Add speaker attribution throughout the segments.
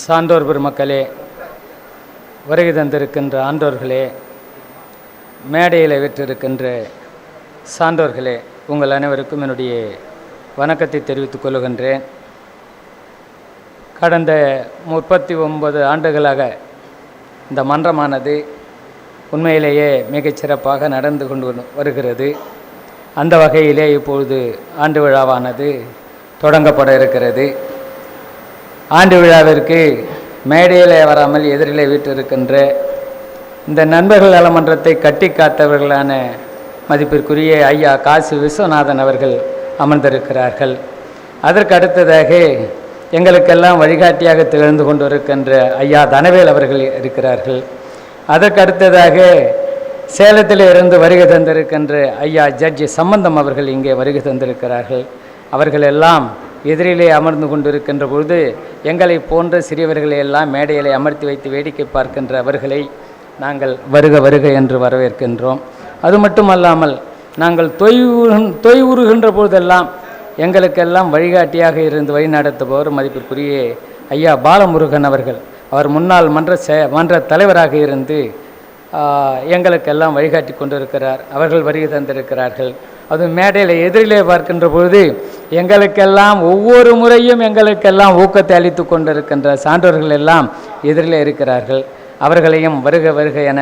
Speaker 1: சான்றோர் பெருமக்களே வருகை தந்திருக்கின்ற ஆண்டோர்களே மேடையில் விற்றிருக்கின்ற சான்றோர்களே உங்கள் அனைவருக்கும் என்னுடைய வணக்கத்தை தெரிவித்துக் கொள்கின்றேன். கடந்த முப்பத்தி ஒன்பது ஆண்டுகளாக இந்த மன்றமானது உண்மையிலேயே மிகச்சிறப்பாக நடந்து கொண்டு வருகிறது. அந்த வகையிலே இப்பொழுது ஆண்டு விழாவானது தொடங்கப்பட இருக்கிறது. ஆண்டு விழாவிற்கு மேடையிலே வராமல் எதிரிலே வீட்டிருக்கின்ற இந்த நண்பர்கள் நலமன்றத்தை கட்டி காத்தவர்களான மதிப்பிற்குரிய ஐயா காசி விஸ்வநாதன் அவர்கள் அமர்ந்திருக்கிறார்கள். அதற்கு அடுத்ததாக எங்களுக்கெல்லாம் வழிகாட்டியாக திகழ்ந்து கொண்டிருக்கின்ற ஐயா தனவேல் அவர்கள் இருக்கிறார்கள். அதற்கு அடுத்ததாக சேலத்தில் இருந்து வருகை தந்திருக்கின்ற ஐயா ஜட்ஜி சம்பந்தம் அவர்கள் இங்கே வருகை தந்திருக்கிறார்கள். அவர்கள் எல்லாம் எதிரிலே அமர்ந்து கொண்டிருக்கின்ற பொழுது எங்களை போன்ற சிறியவர்களை எல்லாம் மேடையிலே அமர்த்தி வைத்து வேடிக்கை பார்க்கின்ற அவர்களை நாங்கள் வருக வருக என்று வரவேற்கின்றோம். அது மட்டுமல்லாமல் நாங்கள் தொய்வு தொய்வுறுகின்ற பொழுதெல்லாம் எங்களுக்கெல்லாம் வழிகாட்டியாக இருந்து வழிநடத்துபவர் மதிப்பிற்குரிய ஐயா பாலமுருகன் அவர்கள். அவர் முன்னாள் மன்ற சே மன்ற தலைவராக இருந்து எங்களுக்கெல்லாம் வழிகாட்டி கொண்டிருக்கிறார். அவர்கள் வருகை தந்திருக்கிறார்கள். அது மேடையில் எதிரிலே பார்க்கின்ற பொழுது எங்களுக்கெல்லாம் ஒவ்வொரு முறையும் எங்களுக்கெல்லாம் ஊக்கத்தை அளித்து கொண்டிருக்கின்ற சான்றோர்கள் எல்லாம் எதிரிலே இருக்கிறார்கள். அவர்களையும் வருக வருக என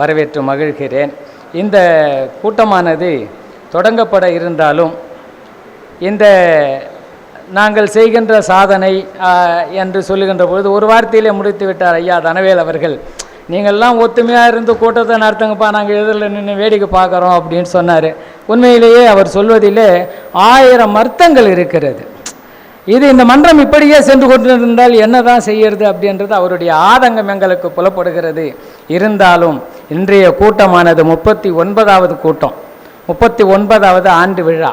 Speaker 1: வரவேற்று மகிழ்கிறேன். இந்த கூட்டமானது தொடங்கப்பட இருந்தாலும் இந்த நாங்கள் செய்கின்ற சாதனை என்று சொல்லுகின்ற பொழுது ஒரு வார்த்தையிலே முடித்து விட்டார் ஐயா தனவேல் அவர்கள். நீங்கள்லாம் ஒத்துமையாக இருந்து கூட்டத்தை நடத்துங்கப்பா நாங்கள் எதிரில் நின்று வேடிக்கை பார்க்குறோம் அப்படின்னு சொன்னார். உண்மையிலேயே அவர் சொல்வதிலே ஆயிரம் அர்த்தங்கள் இருக்கிறது. இது இந்த மன்றம் இப்படியே சென்று கொண்டிருந்தால் என்னதான் செய்யறது அப்படின்றது அவருடைய ஆதங்கம் எங்களுக்கு புலப்படுகிறது. இருந்தாலும் இன்றைய கூட்டமானது முப்பத்தி ஒன்பதாவது கூட்டம் முப்பத்தி ஒன்பதாவது ஆண்டு விழா.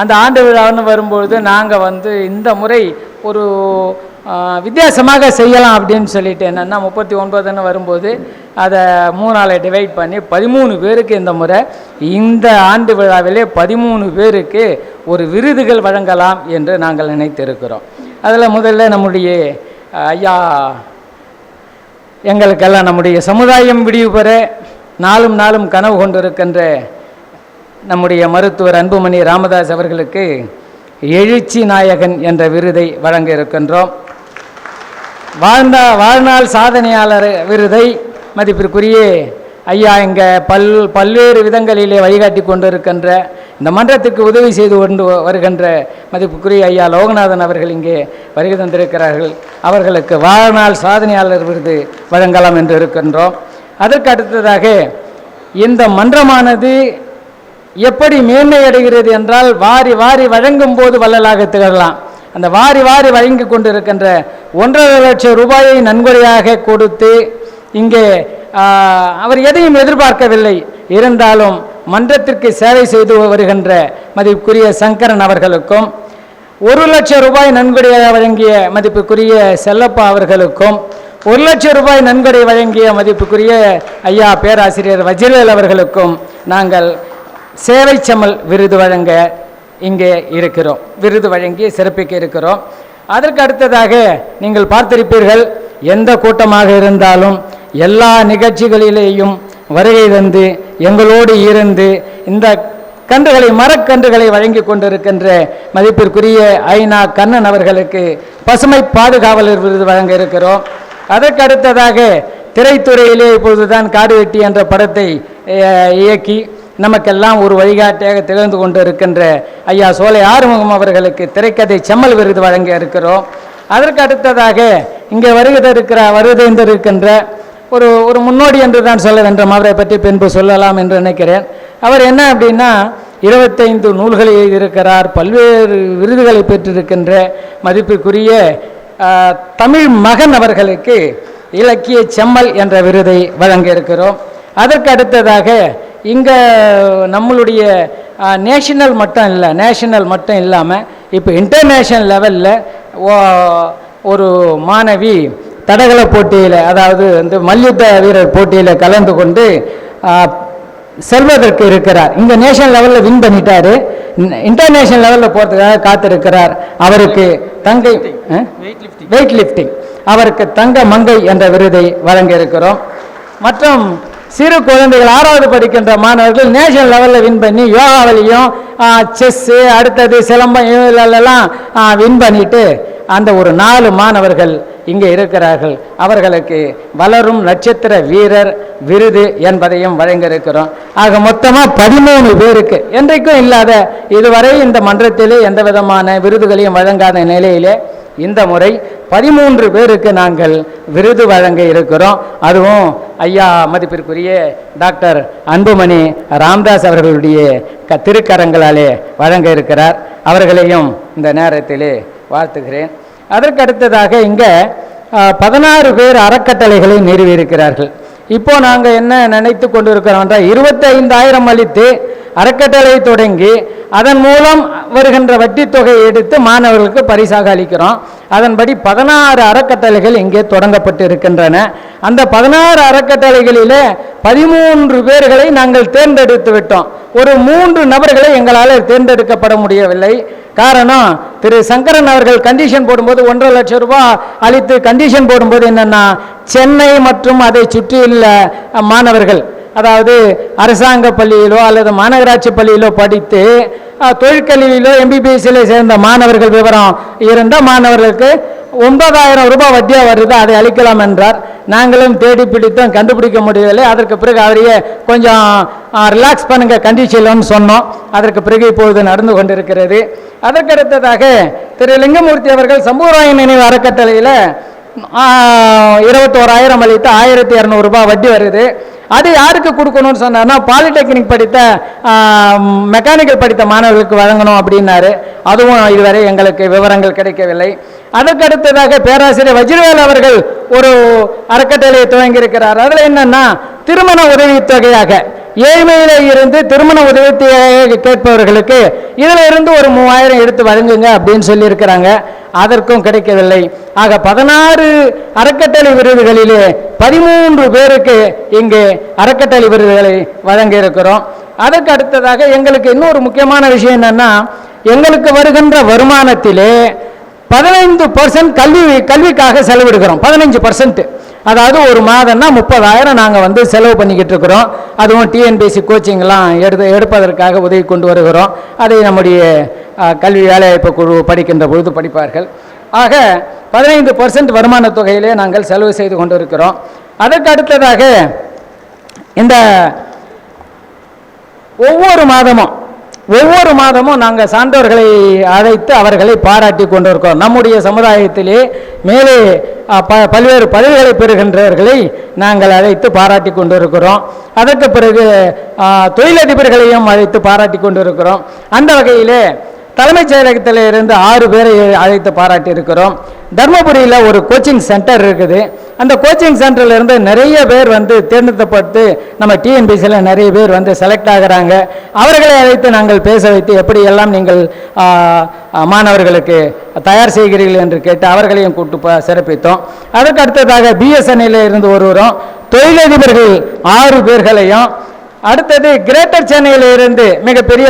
Speaker 1: அந்த ஆண்டு விழான்னு வரும்பொழுது நாங்கள் வந்து இந்த முறை ஒரு வித்தியாசமாக செய்யலாம் அப்படின்னு சொல்லிட்டு என்னென்னா முப்பத்தி ஒன்பதுன்னு வரும்போது அதை மூணால் டிவைட் பண்ணி பதிமூணு பேருக்கு இந்த முறை இந்த ஆண்டு விழாவிலே பதிமூணு பேருக்கு ஒரு விருதுகள் வழங்கலாம் என்று நாங்கள் நினைத்திருக்கிறோம். அதில் முதல்ல நம்முடைய ஐயா எங்களுக்கெல்லாம் நம்முடைய சமுதாயம் விடிவு பெற நாளும் நாளும் கனவு கொண்டிருக்கின்ற நம்முடைய மருத்துவர் அன்புமணி ராமதாஸ் அவர்களுக்கு எழுச்சி நாயகன் என்ற விருதை வழங்க இருக்கின்றோம். வாழ்ந்த வாழ்நாள் சாதனையாளர் விருதை மதிப்பிற்குரிய ஐயா இங்கே பல் பல்வேறு விதங்களிலே வழிகாட்டி கொண்டிருக்கின்ற இந்த மன்றத்துக்கு உதவி செய்து கொண்டு வருகின்ற மதிப்புக்குரிய ஐயா லோகநாதன் அவர்கள் இங்கே வருகை தந்திருக்கிறார்கள். அவர்களுக்கு வாழ்நாள் சாதனையாளர் விருது வழங்கலாம் என்று இருக்கின்றோம். அதற்கு அடுத்ததாக இந்த மன்றமானது எப்படி மேன்மை அடைகிறது என்றால் வாரி வாரி வழங்கும் போது வள்ளலாக திகழலாம். அந்த வாரி வாரி வழங்கி கொண்டிருக்கின்ற ஒன்றரை லட்சம் ரூபாயை நன்கொடையாக கொடுத்து இங்கே அவர் எதையும் எதிர்பார்க்கவில்லை. இருந்தாலும் மன்றத்திற்கு சேவை செய்து வருகின்ற மதிப்புக்குரிய சங்கரன் அவர்களுக்கும் ஒரு லட்சம் ரூபாய் நன்கொடையாக வழங்கிய மதிப்புக்குரிய செல்லப்பா அவர்களுக்கும் ஒரு லட்சம் ரூபாய் நன்கொடை வழங்கிய மதிப்புக்குரிய ஐயா பேராசிரியர் வஜ்ரவேல் அவர்களுக்கும் நாங்கள் சேவை செம்மல் விருது வழங்க இங்கே இருக்கிறோம். விருது வழங்கி சிறப்பிக்க இருக்கிறோம். அதற்கு அடுத்ததாக நீங்கள் பார்த்திருப்பீர்கள் எந்த கூட்டமாக இருந்தாலும் எல்லா நிகழ்ச்சிகளிலேயும் வருகை தந்து எங்களோடு இருந்து இந்த கன்றுகளை மரக்கன்றுகளை வழங்கி கொண்டிருக்கின்ற மதிப்பிற்குரிய ஐநா கண்ணன் அவர்களுக்கு பசுமை பாதுகாவலர் விருது வழங்க இருக்கிறோம். அதற்கு அடுத்ததாக திரைத்துறையிலே இப்பொழுதுதான் காடு வெட்டி என்ற படத்தை இயக்கி நமக்கெல்லாம் ஒரு வழிகாட்டியாக திகழ்ந்து கொண்டு இருக்கின்ற ஐயா சோலை ஆறுமுகம் அவர்களுக்கு திரைக்கதை செம்மல் விருது வழங்க இருக்கிறோம். அதற்கு அடுத்ததாக இங்கே வருகை இருக்கிற வருகை இருக்கின்ற ஒரு ஒரு முன்னோடி என்று தான் சொல்ல வேண்டும். அவரை பற்றி பின்பு சொல்லலாம் என்று நினைக்கிறேன். அவர் என்ன அப்படின்னா இருபத்தைந்து நூல்களை எழுதியிருக்கிறார். பல்வேறு விருதுகளை பெற்றிருக்கின்ற மதிப்புக்குரிய தமிழ் மகன் அவர்களுக்கு இலக்கிய செம்மல் என்ற விருதை வழங்க இருக்கிறோம் அதற்கு அடுத்ததாக இங்கே நம்மளுடைய நேஷனல் மட்டும் இல்லை நேஷனல் மட்டும் இல்லாமல் இப்போ இன்டர்நேஷனல் லெவலில் ஒரு மாணவி தடகள போட்டியில் அதாவது வந்து மல்யுத்த வீரர் போட்டியில் கலந்து கொண்டு செல்வதற்கு இருக்கிறார். இங்க நேஷனல் லெவல்ல வின் பண்ணிட்டாரு. இன்டர்நேஷனல் லெவல்ல போறதுக்காக காத்திருக்கிறார். அவருக்கு தங்கை வெயிட் லிஃப்டிங் அவருக்கு தங்க மங்கை என்ற விருதை வழங்க இருக்கிறோம் மற்றும் சிறு குழந்தைகள் ஆறாவது படிக்கின்ற மாணவர்கள் நேஷனல் லெவலில் வின் பண்ணி யோகாவிலையும் செஸ்ஸு அடுத்தது சிலம்பம் இதிலெல்லாம் வின் பண்ணிட்டு அந்த ஒரு நாலு மாணவர்கள் இங்கே இருக்கிறார்கள். அவர்களுக்கு வளரும் நட்சத்திர வீரர் விருது என்பதையும் வழங்க இருக்கிறோம் ஆக மொத்தமாக பதிமூணு பேருக்கு என்றைக்கும் இல்லாத இதுவரை இந்த மன்றத்திலே எந்த விதமான விருதுகளையும் வழங்காத நிலையிலே இந்த முறை பதிமூன்று பேருக்கு நாங்கள் விருது வழங்க இருக்கிறோம். அதுவும் ஐயா மதிப்பிற்குரிய டாக்டர் அன்புமணி ராம்தாஸ் அவர்களுடைய க திருக்கரங்களாலே வழங்க இருக்கிறார். அவர்களையும் இந்த நேரத்திலே வாழ்த்துகிறேன். அதற்கு அடுத்ததாக இங்கே பதினாறு பேர் அறக்கட்டளைகளை நிறுவியிருக்கிறார்கள். இப்போ நாங்கள் என்ன நினைத்து கொண்டிருக்கிறோம் என்றால் இருபத்தைந்தாயிரம் அளித்து அறக்கட்டளை தொடங்கி அதன் மூலம் வருகின்ற வட்டி தொகையை எடுத்து மாணவர்களுக்கு பரிசாக அளிக்கிறோம். அதன்படி பதினாறு அறக்கட்டளைகள் இங்கே தொடங்கப்பட்டு இருக்கின்றன அந்த பதினாறு அறக்கட்டளைகளிலே பதிமூன்று பேர்களை நாங்கள் தேர்ந்தெடுத்து விட்டோம். ஒரு மூன்று நபர்களை எங்களால் தேர்ந்தெடுக்கப்பட முடியவில்லை. காரணம் திரு சங்கரன் அவர்கள் கண்டிஷன் போடும்போது ஒன்றரை லட்சம் ரூபாய் அளித்து கண்டிஷன் போடும்போது என்னென்னா சென்னை மற்றும் அதை சுற்றியுள்ள மாணவர்கள் அதாவது அரசாங்க பள்ளியிலோ அல்லது மாநகராட்சி பள்ளியிலோ படித்து தொழிற்கல்வியிலோ எம்பிபிஎஸ்சியில் சேர்ந்த மாணவர்கள் விவரம் இருந்தால் மாணவர்களுக்கு ஒன்பதாயிரம் ரூபாய் வட்டியாக வருது அதை அளிக்கலாம் என்றார். நாங்களும் தேடி பிடித்தோம் கண்டுபிடிக்க முடியவில்லை. அதற்கு பிறகு அவரையே கொஞ்சம் ரிலாக்ஸ் பண்ணுங்க கண்டிஷன்லன்னு சொன்னோம். அதற்கு பிறகு இப்பொழுது நடந்து கொண்டிருக்கிறது. அதற்கு அடுத்ததாக திரு லிங்கமூர்த்தி அவர்கள் சம்பூராய நினைவு அறக்கட்டளையில் இருபத்தோராயிரம் அளித்து ஆயிரத்தி இரநூறுபா வட்டி வருது. அது யாருக்கு கொடுக்கணும்னு சொன்னார்னா பாலிடெக்னிக் படித்த மெக்கானிக்கல் படித்த மாணவர்களுக்கு வழங்கணும் அப்படின்னாரு. அதுவும் இதுவரை எங்களுக்கு விவரங்கள் கிடைக்கவில்லை. அதற்கடுத்ததாக பேராசிரியர் வஜ்ரவேல் அவர்கள் ஒரு அறக்கட்டளையை துவங்கியிருக்கிறார். அதில் என்னன்னா திருமண உதவித்தொகையாக ஏழ்மையில இருந்து திருமண உதவி கேட்பவர்களுக்கு இதில் இருந்து ஒரு மூவாயிரம் எடுத்து வழங்குங்க அப்படின்னு சொல்லியிருக்கிறாங்க. அதற்கும் கிடைக்கவில்லை. ஆக பதினாறு அறக்கட்டளை விருதுகளிலே பதிமூன்று பேருக்கு இங்கே அறக்கட்டளை விருதுகளை வழங்க இருக்கிறோம் அதற்கு அடுத்ததாக எங்களுக்கு இன்னொரு முக்கியமான விஷயம் என்னன்னா எங்களுக்கு வருகின்ற வருமானத்திலே பதினைந்து பர்சன்ட் கல்வி கல்விக்காக செலவிடுகிறோம். பதினைஞ்சு பர்சன்ட் அதாவது ஒரு மாதம்னா முப்பதாயிரம் நாங்கள் வந்து செலவு பண்ணிக்கிட்டு இருக்கிறோம். அதுவும் டிஎன்பிஎஸ்சி கோச்சிங்லாம் எடுத்து எடுப்பதற்காக உதவி கொண்டு வருகிறோம். அதை நம்முடைய கல்வி வேலைவாய்ப்பு குழு படிக்கின்ற பொழுது படிப்பார்கள். ஆக பதினைந்து பர்சன்ட் வருமான தொகையிலே நாங்கள் செலவு செய்து கொண்டு இருக்கிறோம் அதற்கு அடுத்ததாக இந்த ஒவ்வொரு மாதமும் ஒவ்வொரு மாதமும் நாங்கள் சான்றோர்களை அழைத்து அவர்களை பாராட்டி கொண்டிருக்கிறோம் நம்முடைய சமுதாயத்திலே மேலே ப பல்வேறு பதவிகளை பெறுகின்றவர்களை நாங்கள் அழைத்து பாராட்டி கொண்டிருக்கிறோம். அதற்கு பிறகு தொழிலதிபர்களையும் அழைத்து பாராட்டி கொண்டிருக்கிறோம். அந்த வகையிலே தலைமைச் செயலகத்தில் இருந்து ஆறு பேரை அழைத்து பாராட்டி இருக்கிறோம் தர்மபுரியில் ஒரு கோச்சிங் சென்டர் இருக்குது. அந்த கோச்சிங் சென்டரில் இருந்து நிறைய பேர் வந்து தேர்ந்தெடுத்தப்பட்டு நம்ம டிஎன்பிசியில் நிறைய பேர் வந்து செலக்ட் ஆகுறாங்க. அவர்களை அழைத்து நாங்கள் பேச வைத்து எப்படியெல்லாம் நீங்கள் மாணவர்களுக்கு தயார் செய்கிறீர்கள் என்று கேட்டு அவர்களையும் கூட்டு சிறப்பித்தோம். அதுக்கு அடுத்ததாக பிஎஸ்என்எல்ல இருந்து ஒருவரும் தொழிலதிபர்கள் ஆறு பேர்களையும் அடுத்தது கிரேட்டர் சென்னையில் இருந்து மிகப்பெரிய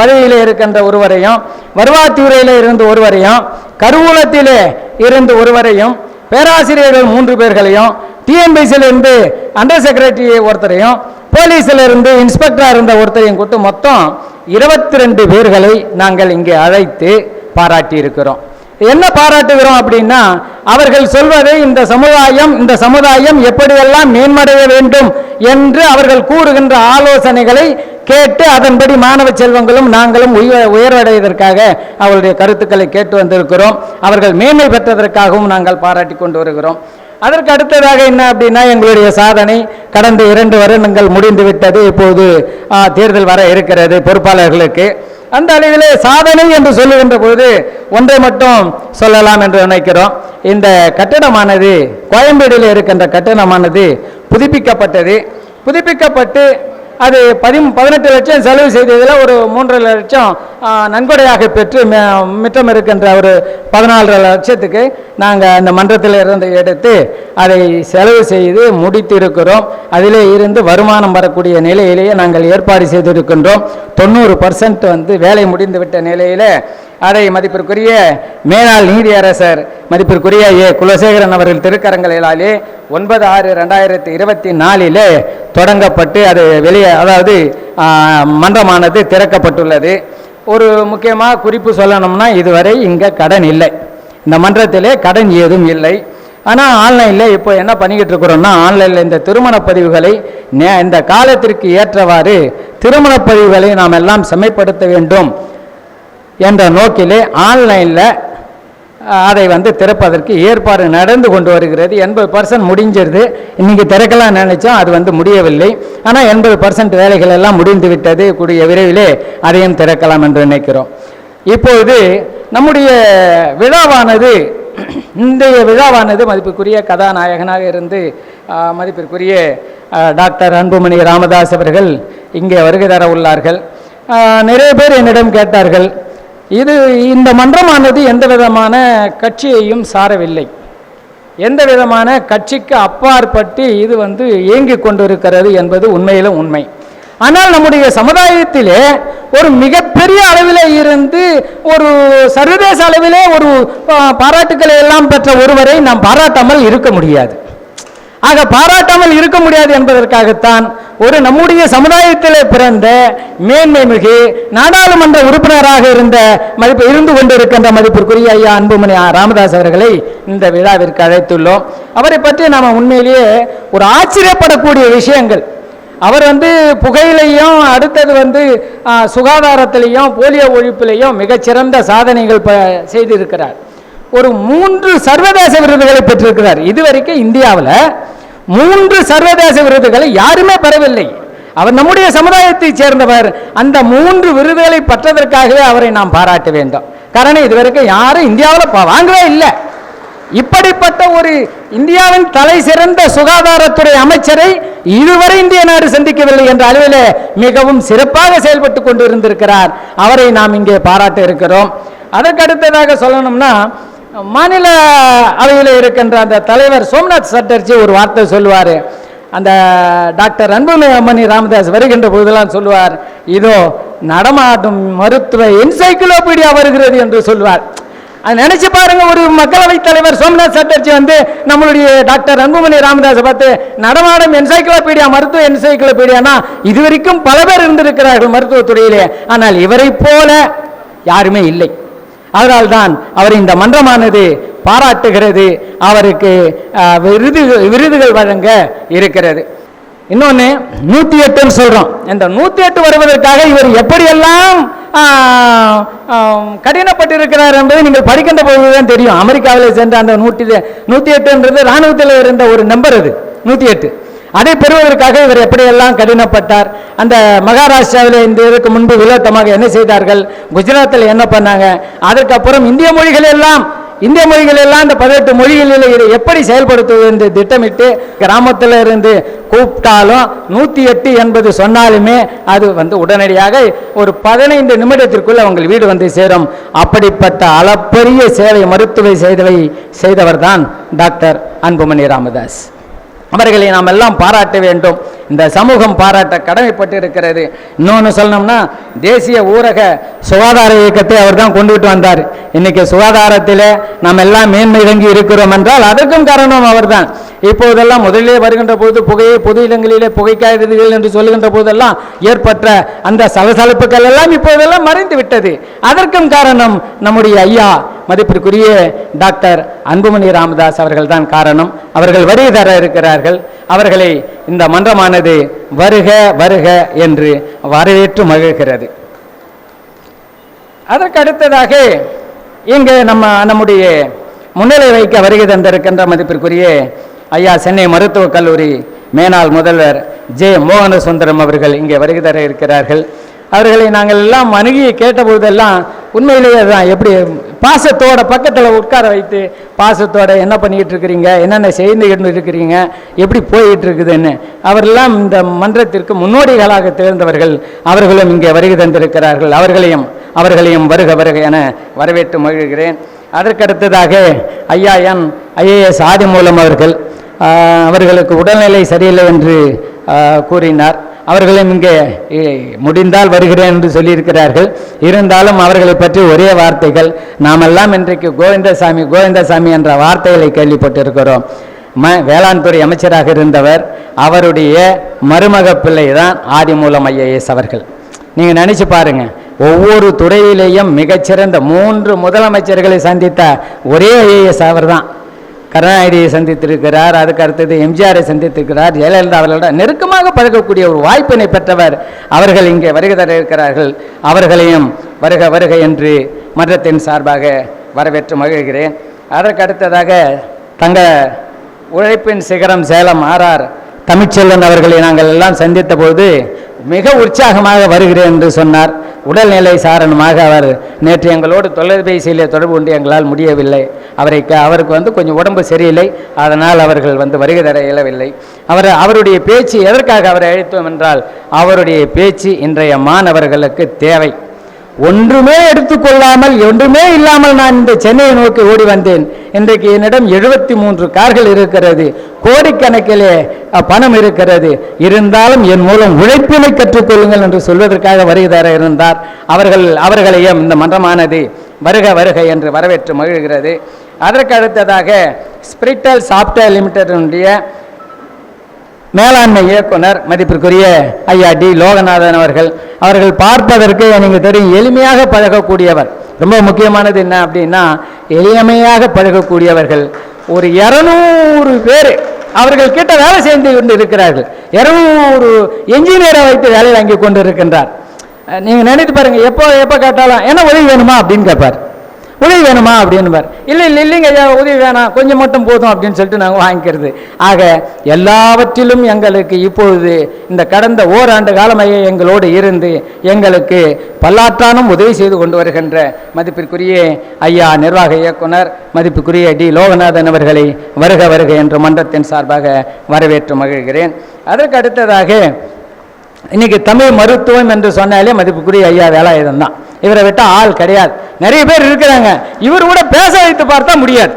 Speaker 1: பதவியில் இருக்கின்ற ஒருவரையும் வருவாய்த்துறையில் இருந்து ஒருவரையும் கருவூலத்திலே இருந்து ஒருவரையும் பேராசிரியர்கள் மூன்று பேர்களையும் டிஎன்பிசியில் இருந்து அண்டர் செக்ரட்டரி ஒருத்தரையும் போலீஸில் இருந்து இன்ஸ்பெக்டராக இருந்த ஒருத்தரையும் கூட்டு மொத்தம் இருபத்தி ரெண்டு பேர்களை நாங்கள் இங்கே அழைத்து பாராட்டி இருக்கிறோம். என்ன பாராட்டுகிறோம் அப்படின்னா அவர்கள் சொல்வதை இந்த சமுதாயம் இந்த சமுதாயம் எப்படியெல்லாம் மேம்படைய வேண்டும் என்று அவர்கள் கூறுகின்ற ஆலோசனைகளை கேட்டு அதன்படி மாணவ செல்வங்களும் நாங்களும் உய- உயர்வடைவதற்காக அவருடைய கருத்துக்களை கேட்டு வந்திருக்கிறோம். அவர்கள் மேன்மை பெற்றதற்காகவும் நாங்கள் பாராட்டி கொண்டு வருகிறோம். அதற்கு அடுத்ததாக என்ன அப்படின்னா எங்களுடைய சாதனை கடந்த இரண்டு வருடங்கள் முடிந்துவிட்டது இப்போது தேர்தல் வர இருக்கிறது பொறுப்பாளர்களுக்கு. அந்த அளவிலே சாதனை என்று சொல்லுகின்ற பொழுது ஒன்றை மட்டும் சொல்லலாம் என்று நினைக்கிறோம். இந்த கட்டிடமானது கோயம்பேடில் இருக்கின்ற கட்டிடமானது புதுப்பிக்கப்பட்டது. புதுப்பிக்கப்பட்டு அது பதி பதினெட்டு லட்சம் செலவு செய்ததில் ஒரு மூன்றரை லட்சம் நன்கொடையாக பெற்று மிச்சம் இருக்கின்ற ஒரு பதினாலரை லட்சத்துக்கு நாங்கள் அந்த மன்றத்தில் இருந்து எடுத்து அதை செலவு செய்து முடித்திருக்கிறோம். அதிலே இருந்து வருமானம் வரக்கூடிய நிலையிலேயே நாங்கள் ஏற்பாடு செய்திருக்கின்றோம். தொண்ணூறு பர்சன்ட் வந்து வேலை முடிந்துவிட்ட நிலையில் அதை மதிப்பிற்குரிய மேலாள் நீதியரசர் மதிப்பிற்குரிய ஏ. குலசேகரன் அவர்கள் திருக்கரங்களாலே ஒன்பது ஆறு ரெண்டாயிரத்தி இருபத்தி நாலிலே தொடங்கப்பட்டு அது வெளியே அதாவது மன்றமானது திறக்கப்பட்டுள்ளது. ஒரு முக்கியமாக குறிப்பு சொல்லணும்னா இதுவரை இங்கே கடன் இல்லை. இந்த மன்றத்திலே கடன் ஏதும் இல்லை. ஆனால் ஆன்லைனில் இப்போ என்ன பண்ணிக்கிட்டு இருக்கிறோம்னா ஆன்லைனில் இந்த திருமணப் பதிவுகளை நே- இந்த காலத்திற்கு ஏற்றவாறு திருமணப் பதிவுகளை நாம் எல்லாம் செம்மைப்படுத்த வேண்டும். என்ற நோக்கிலே ஆன்லைனில் அதை வந்து திறப்பதற்கு ஏற்பாடு நடந்து கொண்டு வருகிறது. எண்பது பர்சன்ட் முடிஞ்சிருது. இன்றைக்கி திறக்கலாம் நினைச்சோம் அது வந்து முடியவில்லை. ஆனால் எண்பது பர்சன்ட் வேலைகள் எல்லாம் முடிந்து விட்டது. கூடிய விரைவிலே அதையும் திறக்கலாம் என்று நினைக்கிறோம். இப்பொழுது நம்முடைய விழாவானது இன்றைய விழாவானது மதிப்புக்குரிய கதாநாயகனாக இருந்து மதிப்பிற்குரிய டாக்டர் அன்புமணி ராமதாஸ் அவர்கள் இங்கே வருகை தர உள்ளார்கள். நிறைய பேர் என்னிடம் கேட்டார்கள். இது இந்த மன்றமானது எந்த விதமான கட்சியையும் சாரவில்லை. எந்த விதமான கட்சிக்கு அப்பாற்பட்டு இது வந்து இயங்கி கொண்டிருக்கிறது என்பது உண்மையிலும் உண்மை. ஆனால் நம்முடைய சமுதாயத்திலே ஒரு மிகப்பெரிய அளவில் இருந்து ஒரு சர்வதேச அளவிலே ஒரு பாராட்டுக்களை எல்லாம் பெற்ற ஒருவரை நாம் பாராட்டாமல் இருக்க முடியாது. ஆக பாராட்டாமல் இருக்க முடியாது என்பதற்காகத்தான் ஒரு நம்முடைய சமுதாயத்திலே பிறந்த மேன்மை மிகு நாடாளுமன்ற உறுப்பினராக இருந்த மதிப்பு இருந்து கொண்டிருக்கின்ற மதிப்பிற்குரிய ஐயா அன்புமணி ராமதாஸ் அவர்களை இந்த விழாவிற்கு அழைத்துள்ளோம். அவரை பற்றி நாம் உண்மையிலேயே ஒரு ஆச்சரியப்படக்கூடிய விஷயங்கள். அவர் வந்து புகையிலையும் அடுத்தது வந்து சுகாதாரத்திலையும் போலியோ ஒழிப்பிலையும் மிகச்சிறந்த சாதனைகள் ப செய்திருக்கிறார். ஒரு மூன்று சர்வதேச விருதுகளை பெற்றிருக்கிறார். இதுவரைக்கும் இந்தியாவில் மூன்று சர்வதேச விருதுகளை யாருமே பெறவில்லை. அவர் நம்முடைய சமுதாயத்தைச் சேர்ந்தவர். அந்த மூன்று விருதுகளை பெற்றதற்காகவே அவரை நாம் பாராட்ட வேண்டும். காரணம் இதுவரைக்கும் யாரும் இந்தியாவில் வாங்கவே இல்லை. இப்படிப்பட்ட ஒரு இந்தியாவின் தலை சிறந்த சுகாதாரத்துறை அமைச்சரை இதுவரை இந்திய நாடு சந்திக்கவில்லை என்ற அளவிலே மிகவும் சிறப்பாக செயல்பட்டு கொண்டிருந்திருக்கிறார். அவரை நாம் இங்கே பாராட்ட இருக்கிறோம். அதற்கடுத்ததாக சொல்லணும்னா மாநில அவையில் இருக்கின்ற அந்த தலைவர் சோம்நாத் சட்டர்ஜி ஒரு வார்த்தை சொல்லுவார். அந்த டாக்டர் அன்புமணி ராமதாஸ் வருகின்ற போதெல்லாம் சொல்லுவார் இதோ நடமாடும் மருத்துவ என்சைக்ளோபீடியா வருகிறது என்று சொல்வார். அது நினைச்சு பாருங்க ஒரு மக்களவைத் தலைவர் சோம்நாத் சட்டர்ஜி வந்து நம்மளுடைய டாக்டர் அன்புமணி ராமதாஸ் பார்த்து நடமாடும் என்சைக்ளோபீடியா மருத்துவ என்சைக்ளோபீடியானா இதுவரைக்கும் பல பேர் இருந்திருக்கிறார்கள் மருத்துவத்துறையிலே. ஆனால் இவரைப் போல யாருமே இல்லை. அதனால்தான் அவர் இந்த மன்றமானது பாராட்டுகிறது அவருக்கு விருது விருதுகள் வழங்க இருக்கிறது. இன்னொன்று நூற்றி எட்டுன்னு சொல்கிறோம் இந்த நூற்றி எட்டு வருவதற்காக இவர் எப்படியெல்லாம் கடினப்பட்டிருக்கிறார் என்பது நீங்கள் படிக்கின்ற போது தான் தெரியும். அமெரிக்காவில் சென்ற அந்த நூற்றி நூற்றி எட்டுன்றது இராணுவத்தில் இருந்த ஒரு நம்பர் அது நூற்றி எட்டு அதை பெறுவதற்காக இவர் எப்படியெல்லாம் கடினப்பட்டார்? அந்த மகாராஷ்டிராவில் இந்த இதற்கு முன்பு விலோத்தமாக என்ன செய்தார்கள்? குஜராத்தில் என்ன பண்ணாங்க? அதற்கப்புறம் இந்திய மொழிகள் எல்லாம் இந்திய மொழிகள் எல்லாம் இந்த பதினெட்டு மொழிகளில் இதை எப்படி செயல்படுத்துவது என்று திட்டமிட்டு கிராமத்தில் இருந்து கூப்பிட்டாலும் நூற்றி எட்டு என்பது சொன்னாலுமே அது வந்து உடனடியாக ஒரு பதினைந்து நிமிடத்திற்குள் அவங்க வீடு வந்து சேரும். அப்படிப்பட்ட அளப்பரிய சேவை மருத்துவ சேவை செய்தவர் தான் டாக்டர் அன்புமணி ராமதாஸ். அவர்களை நாம் எல்லாம் பாராட்ட வேண்டும். இந்த சமூகம் பாராட்ட கடமைப்பட்டு இருக்கிறது. இன்னொன்று சொல்லணும்னா தேசிய ஊரக சுகாதார இயக்கத்தை அவர் தான் கொண்டுகிட்டு வந்தார். இன்னைக்கு சுகாதாரத்தில் நாம் எல்லாம் மேன்மை இறங்கி இருக்கிறோம் என்றால் அதற்கும் காரணம் அவர்தான். இப்போதெல்லாம் முதலிலே வருகின்ற போது புகையை பொது இடங்களிலே புகைக்காதீர்கள் என்று சொல்லுகின்ற போதெல்லாம் ஏற்பட்ட அந்த சலசலப்புகள் எல்லாம் இப்போதெல்லாம் மறைந்து விட்டது அதற்கும் காரணம் நம்முடைய ஐயா மதிப்பிற்குரிய டாக்டர் அன்புமணி ராமதாஸ் அவர்கள் தான் காரணம். அவர்கள் வருகை தர இருக்கிறார்கள். அவர்களை இந்த மன்றமானது வருக வருக என்று வரவேற்று மகிழ்கிறது. அதற்கு அடுத்ததாக இங்கு நம்ம நம்முடைய முன்னிலை வைக்க வருகை தந்திருக்கின்ற மதிப்பிற்குரிய ஐயா சென்னை மருத்துவக் கல்லூரி மேனாள் முதல்வர் ஜே மோகன சுந்தரம் அவர்கள் இங்கே வருகை தர இருக்கிறார்கள். அவர்களை நாங்கள் எல்லாம் அணுகி கேட்டபோதெல்லாம் உண்மையிலேயே தான் எப்படி பாசத்தோட பக்கத்தில் உட்கார வைத்து பாசத்தோட என்ன பண்ணிக்கிட்டு இருக்கிறீங்க? என்னென்ன செய்துக்கிட்டு இருக்கிறீங்க? எப்படி போயிட்டு இருக்குதுன்னு. அவரெல்லாம் இந்த மன்றத்திற்கு முன்னோடிகளாக திகழ்ந்தவர்கள் அவர்களும் இங்கே வருகை தந்திருக்கிறார்கள். அவர்களையும் அவர்களையும் வருக வருக என வரவேற்று மகிழ்கிறேன். அதற்கடுத்ததாக ஐயா என் ஐஏஎஸ் ஆதிமூலம் அவர்கள் அவர்களுக்கு உடல்நிலை சரியில்லை என்று கூறினார். அவர்களும் இங்கே இ- முடிந்தால் வருகிறேன் என்று சொல்லியிருக்கிறார்கள். இருந்தாலும் அவர்களை பற்றி ஒரே வார்த்தைகள் நாமெல்லாம் இன்றைக்கு கோவிந்தசாமி கோவிந்தசாமி என்ற வார்த்தைகளை கேள்விப்பட்டிருக்கிறோம். ம வேளாண் துறை அமைச்சராக இருந்தவர் அவருடைய மருமக பிள்ளை தான் ஆதிமூலம் ஐஏஎஸ் அவர்கள். நீங்கள் நினச்சி பாருங்கள் ஒவ்வொரு துறையிலேயும் மிகச்சிறந்த மூன்று முதலமைச்சர்களை சந்தித்த ஒரே ஐஏஎஸ் அவர் தான் கருணாநிதியை சந்தித்திருக்கிறார் அதுக்கு அடுத்தது எம்ஜிஆரை சந்தித்திருக்கிறார் ஜெயலலிதா அவர்களோட நெருக்கமாக பழகக்கூடிய ஒரு வாய்ப்பினை பெற்றவர் அவர்கள் இங்கே வருகை தர இருக்கிறார்கள் அவர்களையும் வருக வருக என்று மன்றத்தின் சார்பாக வரவேற்று மகிழ்கிறேன். அதற்கு அடுத்ததாக தங்க உழைப்பின் சிகரம் சேலம் ஆர்ஆர் தமிழ்ச்செல்வன் அவர்களை நாங்கள் எல்லாம் சந்தித்த போது மிக உற்சாகமாக வருகிறேன் என்று சொன்னார். உடல்நிலை சாரணமாக அவர் நேற்று எங்களோடு தொலைபேசியிலே தொடர்பு கொண்டு எங்களால் முடியவில்லை. அவரை க- அவருக்கு வந்து கொஞ்சம் உடம்பு சரியில்லை. அதனால் அவர்கள் வந்து வருகை தர இயலவில்லை. அவர் அவருடைய பேச்சு எதற்காக அவரை அழைத்தோம் என்றால் அவருடைய பேச்சு இன்றைய மாணவர்களுக்கு தேவை. ஒன்றுமே எடுத்துக்கொள்ளாமல் ஒன்றுமே இல்லாமல் நான் இந்த சென்னையை நோக்கி ஓடி வந்தேன். இன்றைக்கு என்னிடம் எழுபத்தி மூன்று கார்கள் இருக்கிறது. கோடிக்கணக்கிலே பணம் இருக்கிறது. இருந்தாலும் என் மூலம் உழைப்பினை கற்றுக்கொள்ளுங்கள் என்று சொல்வதற்காக வருகை இருந்தார். அவர்கள் அவர்களையும் இந்த மன்றமானது வருக வருக என்று வரவேற்று மகிழ்கிறது. அதற்கு அடுத்ததாக ஸ்பிரிட்டல் சாப்ட்வேர் லிமிடெடினுடைய மேலாண்மை இயக்குனர் மதிப்பிற்குரிய ஐயா டி. லோகநாதன் அவர்கள். அவர்கள் பார்ப்பதற்கு எனக்கு தெரியும் எளிமையாக பழகக்கூடியவர். ரொம்ப முக்கியமானது என்ன அப்படின்னா எளிமையாக பழகக்கூடியவர்கள். ஒரு இரநூறு பேர் அவர்கள் கிட்ட வேலை செய்து கொண்டு இருக்கிறார்கள் இரநூறு என்ஜினியரை வைத்து வேலை வாங்கி கொண்டு இருக்கின்றார் நீங்கள் நினைத்து பாருங்கள் எப்போ எப்போ கேட்டாலும் என்ன உதவி வேணுமா? அப்படின்னு கேட்பார். உதவி வேணுமா அப்படின்பார் இல்லை இல்லை இல்லைங்க ஐயா உதவி வேணாம். கொஞ்சம் மட்டும் போதும் அப்படின்னு சொல்லிட்டு நாங்கள் வாங்கிக்கிறது. ஆக எல்லாவற்றிலும் எங்களுக்கு இப்பொழுது இந்த கடந்த ஓராண்டு காலமாக எங்களோடு இருந்து எங்களுக்கு பல்லாற்றானும் உதவி செய்து கொண்டு வருகின்ற மதிப்பிற்குரிய ஐயா நிர்வாக இயக்குனர் மதிப்புக்குரிய டி. லோகநாதன் அவர்களை வருக வருக என்ற மன்றத்தின் சார்பாக வரவேற்று மகிழ்கிறேன். அதற்கு அடுத்ததாக இன்னைக்கு தமிழ் மருத்துவம் என்று சொன்னாலே மதிப்புக்குரிய ஐயா வேலாயுதம் தான் இவரை விட்டால் ஆள் கிடையாது. நிறைய பேர் இருக்கிறாங்க. இவர் கூட பேச வைத்து பார்த்தா முடியாது.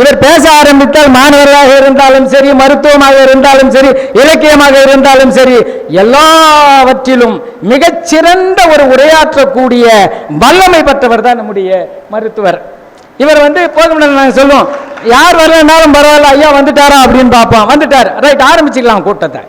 Speaker 1: இவர் பேச ஆரம்பித்தால் மாணவராக இருந்தாலும் சரி மருத்துவமாக இருந்தாலும் சரி இலக்கியமாக இருந்தாலும் சரி எல்லாவற்றிலும் மிகச்சிறந்த ஒரு உரையாற்றக்கூடிய வல்லமை பெற்றவர் தான் நம்முடைய மருத்துவர். இவர் வந்து போதும் நாங்கள் சொல்லுவோம். யார் வரலனாலும் பரவாயில்ல ஐயா வந்துட்டாரா அப்படின்னு பார்ப்போம். வந்துட்டார். ரைட் ஆரம்பிச்சுக்கலாம் கூட்டத்தை.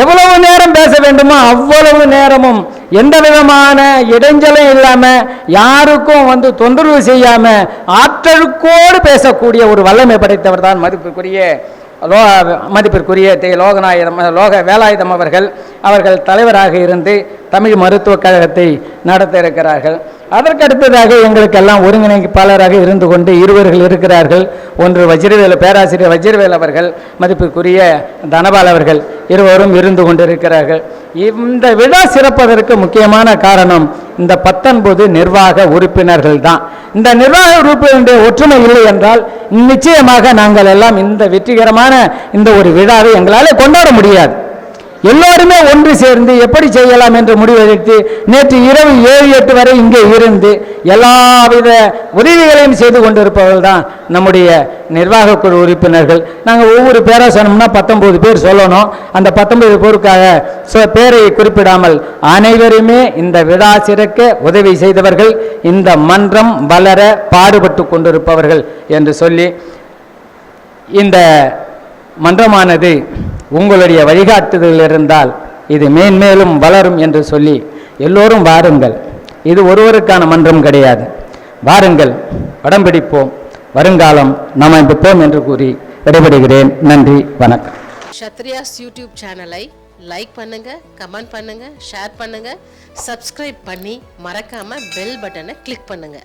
Speaker 1: எவ்வளவு நேரம் பேச வேண்டுமோ அவ்வளவு நேரமும் எந்த விதமான இடைஞ்சலும் இல்லாமல் யாருக்கும் வந்து தொந்தரவு செய்யாமல் ஆற்றலுக்கோடு பேசக்கூடிய ஒரு வல்லமை படைத்தவர் தான் மதிப்பிற்குரிய லோ மதிப்பிற்குரிய லோகநாயுதம் லோகநாயகம் லோக வேலாயுதம் அவர்கள். அவர்கள் தலைவராக இருந்து தமிழ் மருத்துவக் கழகத்தை நடத்த இருக்கிறார்கள். அதற்கு அடுத்ததாக எங்களுக்கெல்லாம் ஒருங்கிணைப்பாளராக இருந்து கொண்டு இருவர்கள் இருக்கிறார்கள். ஒன்று வஜ்ரவேல் பேராசிரியர் வஜ்ரவேல் அவர்கள் மதிப்பிற்குரிய தனபால் அவர்கள். இருவரும் இருந்து கொண்டிருக்கிறார்கள். இந்த விழா சிறப்பதற்கு முக்கியமான காரணம் இந்த பத்தொன்பது நிர்வாக உறுப்பினர்கள் தான் இந்த நிர்வாக உறுப்பினருடைய ஒற்றுமை இல்லை என்றால் நிச்சயமாக நாங்கள் எல்லாம் இந்த வெற்றிகரமான இந்த ஒரு விழாவை எங்களால் கொண்டாட முடியாது. எல்லோருமே ஒன்று சேர்ந்து எப்படி செய்யலாம் என்று முடிவெடுத்து நேற்று இரவு ஏழு எட்டு வரை இங்கே இருந்து எல்லாவித உதவிகளையும் செய்து கொண்டிருப்பவர்கள் தான் நம்முடைய நிர்வாக குழு உறுப்பினர்கள். நாங்கள் ஒவ்வொரு பேரை சொன்னோம்னா பத்தொன்பது பேர் சொல்லணும். அந்த பத்தொன்பது பேருக்காக பேரை குறிப்பிடாமல் அனைவருமே இந்த விழா சிறக்க உதவி செய்தவர்கள் இந்த மன்றம் வளர பாடுபட்டு கொண்டிருப்பவர்கள் என்று சொல்லி இந்த மன்றமானது உங்களுடைய வழிகாட்டுதல் இருந்தால் இது மேன்மேலும் வளரும் என்று சொல்லி எல்லோரும் வாருங்கள். இது ஒருவருக்கான மன்றம் கிடையாது. வாருங்கள் படம் பிடிப்போம். வருங்காலம் நாம் அமைப்போம் என்று கூறி விடைபெறுகிறேன். நன்றி வணக்கம்.
Speaker 2: சத்ரியாஸ் யூடியூப் சேனலை லைக் பண்ணுங்க கமெண்ட் பண்ணுங்க ஷேர் பண்ணுங்க சப்ஸ்கிரைப் பண்ணி மறக்காம பெல் பட்டனை கிளிக் பண்ணுங்க.